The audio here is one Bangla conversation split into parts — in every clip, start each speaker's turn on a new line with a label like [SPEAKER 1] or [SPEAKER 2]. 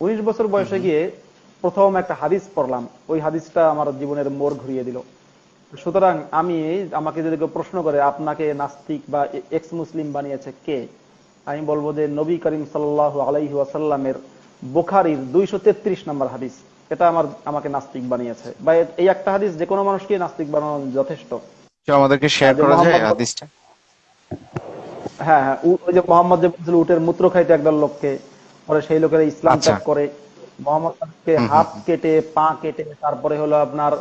[SPEAKER 1] উনিশ বছর বয়সে গিয়ে প্রথম একটা হাদিস পড়লাম। ওই হাদিসটা আমার জীবনের মোড় ঘুরিয়ে দিল। সুতরাং আমি আমাকে যদি কেউ প্রশ্ন করে আপনাকে নাস্তিক বা এক্স মুসলিম বানিয়েছে কে? আমি বলব যে নবী করিম সাল্লাহ আলাইহি ওয়াসাল্লামের বোখারির দুইশো তেত্রিশ নম্বর হাদিস। এটা আমার আমাকে নাস্তিক বানিয়েছে। বা এই একটা হাদিস যে কোনো মানুষকে নাস্তিক বানানো যথেষ্ট।
[SPEAKER 2] আমাদেরকে শেয়ার করা যায় হাদিসটা?
[SPEAKER 1] হ্যাঁ হ্যাঁ ওই যে মোহাম্মদ উটের মূত্র খাইতে একদল লোককে। পরে সেই লোকেরা ইসলাম
[SPEAKER 2] আচ্ছা।
[SPEAKER 1] ত্যাগ করে। মোহাম্মদকে হাত কেটে পা কেটে তারপরে হলো আপনার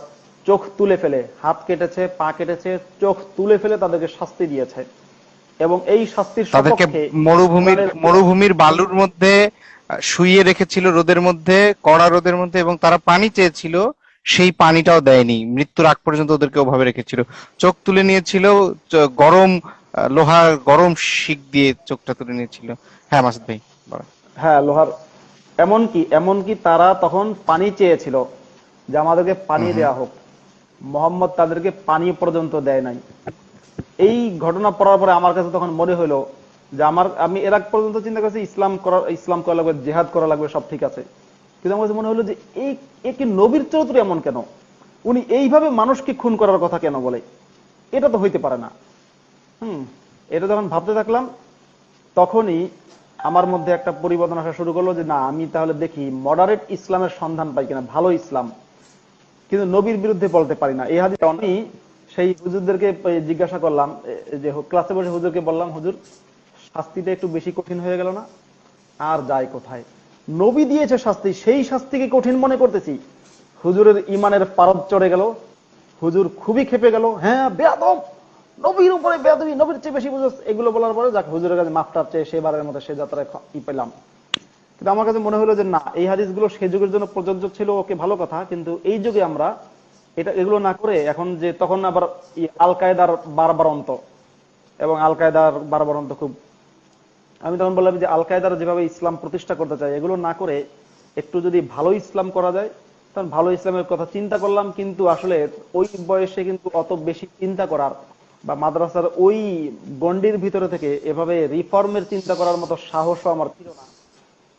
[SPEAKER 1] চোখ তুলে ফেলে। হাত কেটেছে পা কেটেছে চোখ তুলে ফেলে তাদেরকে শাস্তি দিয়েছে। এবং এই শাস্তির
[SPEAKER 2] তাদেরকে মরুভূমির মরুভূমির বালুর মধ্যে শুইয়ে রেখেছিল রোদের মধ্যে কড়া রোদের মধ্যে এবং তারা পানি চেয়েছিল সেই পানিটাও দেয়নি। মৃত্যুর আগ পর্যন্ত ওদেরকে ওভাবে রেখেছিল। চোখ তুলে নিয়েছিল গরম লোহার গরম শিক দিয়ে চোখটা তুলে নিয়েছিল। হ্যাঁ মাসুদ ভাই বলেন।
[SPEAKER 1] হ্যাঁ লোহার। এমনকি এমনকি তারা তখন পানি চেয়েছিল যে আমাদেরকে পানি দেয়া হোক। মোহাম্মদ তাদেরকে পানি পর্যন্ত দেয় নাই। এই ঘটনা পড়ার পরে আমার কাছে তখন মনে হলো যে আমার আমি এর আগ পর্যন্ত চিন্তা করছি ইসলাম করা ইসলাম করা লাগবে জেহাদ করা লাগবে সব ঠিক আছে। কিন্তু আমার কাছে মনে হলো যে এই এ কি নবীর চরিত্র এমন কেন? উনি এইভাবে মানুষকে খুন করার কথা কেন বলে? এটা তো হইতে পারে না। হুম এটা যখন ভাবতে থাকলাম তখনই আমার মধ্যে একটা পরিবর্তন আসা শুরু করল যে না, আমি তাহলে দেখি মডারেট ইসলামের সন্ধান পাই কিনা, ভালো ইসলাম। কিন্তু নবীর বিরুদ্ধে বলতে পারি না। এই হাদিস আমি সেই হুজুরদেরকে জিজ্ঞাসা করলাম যে ক্লাসে বসে হুজুরকে বললাম, হুজুর, শাস্তিটা একটু বেশি কঠিন হয়ে গেল না? আর যায় কোথায়? নবী দিয়েছে শাস্তি, সেই শাস্তিকে কঠিন মনে করতেছি। হুজুরের ইমানের পারদ চড়ে গেল। হুজুর খুবই খেপে গেল। হ্যাঁ বেয়াদব। নবীর উপরে বেয়াদবি, নবীর চেয়ে বেশি বুঝোস এগুলো বলার পরে যাক, হুজুরের কাছে মাফটার চেয়ে সেবারের মতো সে যাত্রায় ই পেলাম। কিন্তু আমার কাছে মনে হলো যে না, এই হাদিসগুলো সে যুগের জন্য প্রযোজ্য ছিল, ওকে ভালো কথা, কিন্তু এই যুগে আমরা এটা, এগুলো না করে এখন যে তখন আবার আল কায়দার বারবারন্ত এবং আল কায়দার বারবারন্ত খুব। আমি তখন বললাম যে আল কায়দার যেভাবে ইসলাম প্রতিষ্ঠা করতে চায়, এগুলো না করে একটু যদি ভালো ইসলাম করা যায়, তখন ভালো ইসলামের কথা চিন্তা করলাম, কিন্তু আসলে ওই বয়সে কিন্তু অত বেশি চিন্তা করার বা মাদ্রাসার ওই গন্ডির ভিতরে থেকে এভাবে রিফর্মের চিন্তা করার মতো সাহসও আমার ছিল না।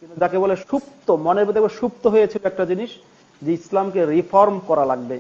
[SPEAKER 1] কিন্তু যাকে বলে সুপ্ত, মনের ভিতরে সুপ্ত হয়েছিল একটা জিনিস যে ইসলামকে রিফর্ম করা লাগবে।